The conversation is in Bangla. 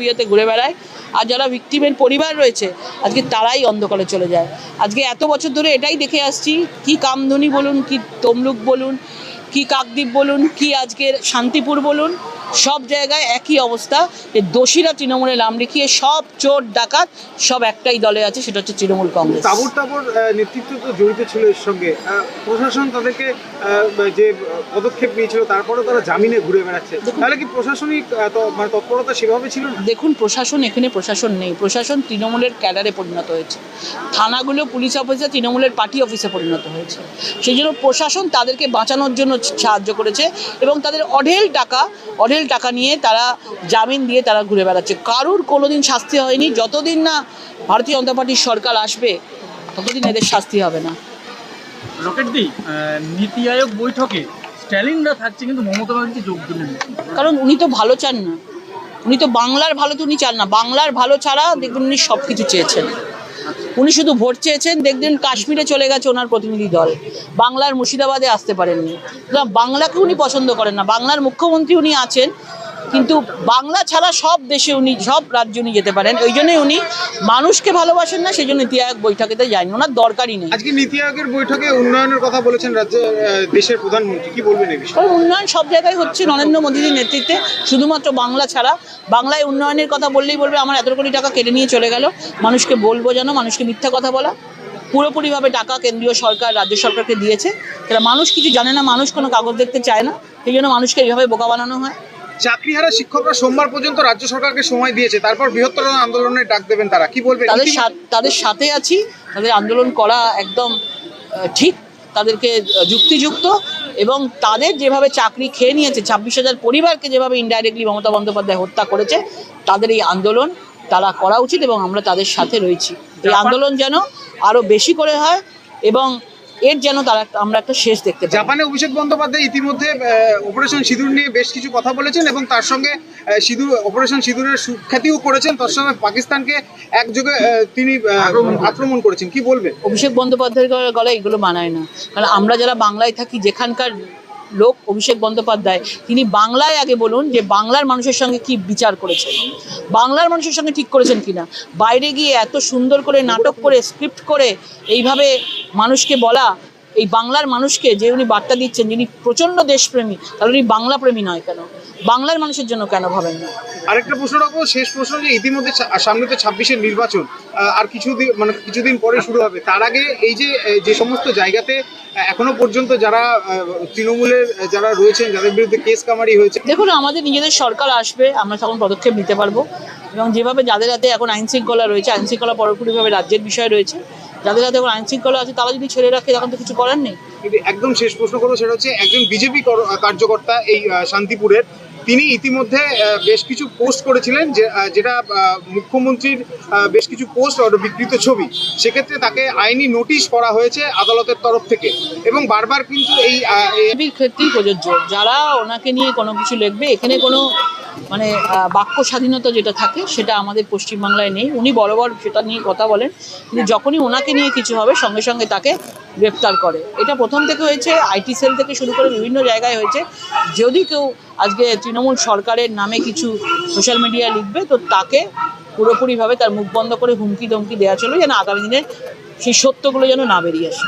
বিয়েতে ঘুরে বেড়ায়। আর যারা ভিক্টিমের পরিবার রয়েছে, আজকে তারাই অন্ধকারে চলে যায়। আজকে এত বছর ধরে এটাই দেখে আসছি, কি কামধনি বলুন, কি তমলুক বলুন, কি কাকদ্বীপ বলুন, কি আজকের শান্তিপুর বলুন সব জায়গায় একই অবস্থা। যে দোষীরা তৃণমূলে নাম লিখিয়ে সব চোর ডাকাত সব একটাই দলে আছে সেটা হচ্ছে তৃণমূল কংগ্রেস। তাবর তাবর নেতৃত্ব তো জড়িত ছিল এর সঙ্গে। প্রশাসন তাদেরকে যে পদক্ষেপ নিয়েছিল তারপরে তারা জামিনে ঘুরে বেড়াচ্ছে। তাহলে কি প্রশাসনিক মানে তৎপরতা সেভাবে ছিল দেখুন প্রশাসন এখানে প্রশাসন নেই। প্রশাসন তৃণমূলের ক্যাডারে পরিণত হয়েছে। থানাগুলো পুলিশ অফিসে তৃণমূলের পার্টি অফিসে পরিণত হয়েছে। সেই জন্য প্রশাসন তাদেরকে বাঁচানোর জন্য সাহায্য করেছে এবং তাদের অঢেল টাকা অঢেল টাকা নিয়ে তারা জামিন দিয়ে তারা ঘুরে বেড়াচ্ছে। কারুর কোনোদিন শাস্তি হয়নি। যতদিন না ভারতীয় জনতা পার্টির সরকার আসবে ততদিন এদের শাস্তি হবে না। রকেট দি নীতি আয়োগ বৈঠকে স্ট্যালিনরা থাকছে কিন্তু মমতা ব্যানার্জি যোগ দিলেন। কারণ উনি তো ভালো চান না। উনি তো বাংলার ভালো তো উনি চান না। বাংলার ভালো ছাড়া দেখবেন উনি সব কিছু চেয়েছেন। উনি শুধু ভোট চেয়েছেন দেখলেন কাশ্মীরে চলে গেছে ওনার প্রতিনিধি দল। বাংলার মুর্শিদাবাদে আসতে পারেননি। বাংলাকে উনি পছন্দ করেন না। বাংলার মুখ্যমন্ত্রী উনি আছেন কিন্তু বাংলা ছাড়া সব দেশে উনি সব রাজ্যে উনি যেতে পারেন। ওই জন্যই উনি মানুষকে ভালোবাসেন না সেই জন্য নীতি আয়োগ বৈঠকেতে যায়নি। ওনার দরকারই নেই। আজকে নীতি আয়োগের বৈঠকে উন্নয়নের কথা বলেছেন রাজ্যের আহ, দেশের প্রধানমন্ত্রী। কি বলবেন এই বিষয়ে? উন্নয়ন সব জায়গায় হচ্ছে। নরেন্দ্র মোদীর নেতৃত্বে শুধুমাত্র বাংলা ছাড়া। বাংলায় উন্নয়নের কথা বললেই বলবে আমার এত কোটি টাকা কেটে নিয়ে চলে গেল। মানুষকে বলব যেন মানুষকে মিথ্যা কথা বলা। পুরোপুরিভাবে টাকা কেন্দ্রীয় সরকার রাজ্য সরকারকে দিয়েছে। তারা মানুষ কিছু জানে না মানুষ কোনো কাগজ দেখতে চায় না। সেই জন্য মানুষকে এইভাবে বোকা বানানো হয়। চাকরিহারা শিক্ষকরা সোমবার পর্যন্ত রাজ্য সরকারকে সময় দিয়েছে তারপর বৃহত্তর আন্দোলনের ডাক দেবেন তারা। কি বলবেন? তাদের তাদের সাথে আছি তাদের আন্দোলন করা একদম ঠিক তাদেরকে যুক্তিযুক্ত এবং তাদের যেভাবে চাকরি খেয়ে নিয়েছে ছাব্বিশ হাজার পরিবারকে যেভাবে ইনডাইরেক্টলি মমতা বন্দ্যোপাধ্যায় হত্যা করেছে তাদের এই আন্দোলন তারা করা উচিত এবং আমরা তাদের সাথে রয়েছি। এই আন্দোলন যেন আরও বেশি করে হয় এবং এর যেন তারা একটা- আমরা একটা শেষ দেখতে পাই। জাপানে অভিষেক বন্দ্যোপাধ্যায় ইতিমধ্যে অপারেশন সিঁদুর নিয়ে বেশ কিছু কথা বলেছেন এবং তার সঙ্গে সিঁদুর অপারেশন সিঁদুরের সুখ্যাতিও করেছেন। তার সঙ্গে পাকিস্তানকে একযোগে তিনি আক্রমণ করেছেন। কি বলবে অভিষেক বন্দ্যোপাধ্যায়ের গলা- গলায় এগুলো মানায় না। কারণ আমরা যারা বাংলায় থাকি যেখানকার লোক অভিষেক বন্দ্যোপাধ্যায়, তিনি বাংলায় আগে বলুন যে বাংলার মানুষের সঙ্গে কি বিচার করেছেন? বাংলার মানুষের সঙ্গে ঠিক করেছেন কিনা? বাইরে গিয়ে এত সুন্দর করে নাটক করে স্ক্রিপ্ট করে এইভাবে মানুষকে বলা এই বাংলার মানুষকে যে উনি বার্তা দিচ্ছেন যিনি প্রচণ্ড দেশপ্রেমী তাহলে উনি বাংলা প্রেমী নয় কেন? বাংলার মানুষের জন্য কেন ভাবেন না? আরেকটা প্রশ্ন রাখব শেষ প্রশ্ন যে ইতিমধ্যে সামনে তো ছাব্বিশের নির্বাচন আর কিছুদিন মানে কিছুদিন পরে শুরু হবে। তার আগে এই যে যে সমস্ত জায়গাতে এখনও পর্যন্ত যারা তৃণমূলের যারা রয়েছেন যাদের বিরুদ্ধে কেস কামারি হয়েছে দেখুন আমাদের নিজেদের সরকার আসবে আমরা তখন পদক্ষেপ নিতে পারব। এবং যেভাবে যাদের হাতে এখন আইন শৃঙ্খলা রয়েছে আইন শৃঙ্খলা পুরোপুরিভাবে রাজ্যের বিষয় রয়েছে যাদের যাদের আইন শৃঙ্খলা আছে, তারা যদি ছেড়ে রাখে তখন তো কিছু করার নেই। একদম শেষ প্রশ্ন করব, সেটা হচ্ছে একজন বিজেপি কার্যকর্তা এই শান্তিপুরের তিনি ইতিমধ্যে বেশ কিছু পোস্ট করেছিলেন যেটা মুখ্যমন্ত্রীর বেশ কিছু পোস্ট বিকৃত ছবি। সেক্ষেত্রে তাকে আইনি নোটিশ করা হয়েছে আদালতের তরফ থেকে। এবং বারবার কিন্তু এই ক্ষেত্রেই প্রযোজ্য। যারা ওনাকে নিয়ে কোনো কিছু লিখবে, এখানে কোনো মানে বাক্য স্বাধীনতা যেটা থাকে, সেটা আমাদের পশ্চিমবাংলায় নেই। উনি বরাবর সেটা নিয়ে কথা বলেন। কিন্তু যখনই ওনাকে নিয়ে কিছু হবে, সঙ্গে সঙ্গে তাকে গ্রেপ্তার করে। এটা প্রথম থেকে হয়েছে, আইটি সেল থেকে শুরু করে বিভিন্ন জায়গায় হয়েছে। যদি কেউ আজকে তৃণমূল সরকারের নামে কিছু সোশ্যাল মিডিয়ায় লিখবে, তো তাকে পুরোপুরিভাবে তার মুখ বন্ধ করে হুমকি ধমকি দেওয়া চলো, যেন আগামী দিনে সেই সত্যগুলো যেন না বেরিয়ে আসে।